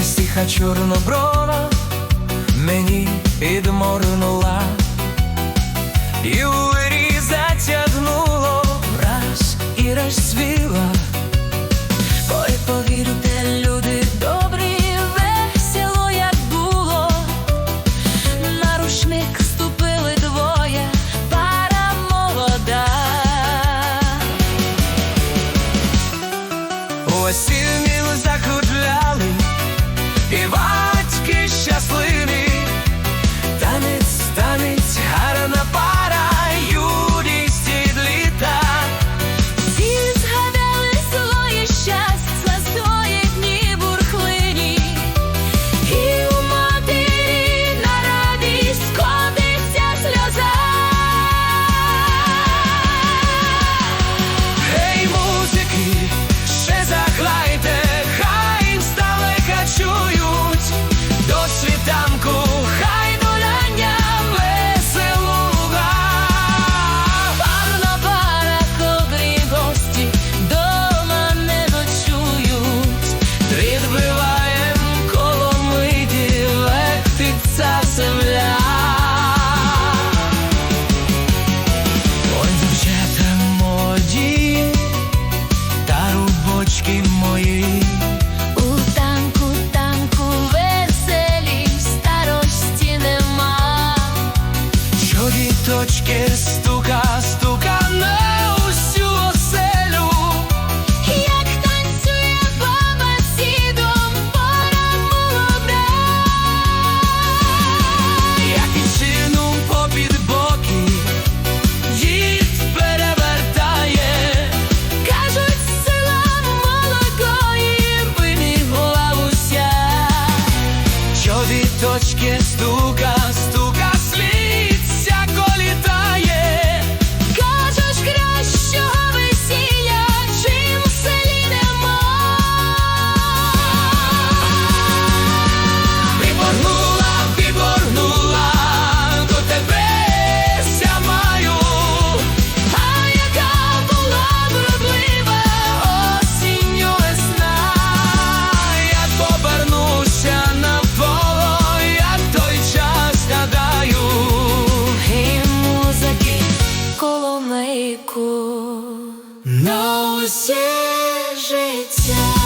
Тиха сіха чорноброва мені підморнула, і урі затягнуло раз і розцвіла. Ой, повірте, люди добрі, весело, як було. На рушник ступили двоє, пара молода. Осі Точки, стука, стука. віку на усе життя.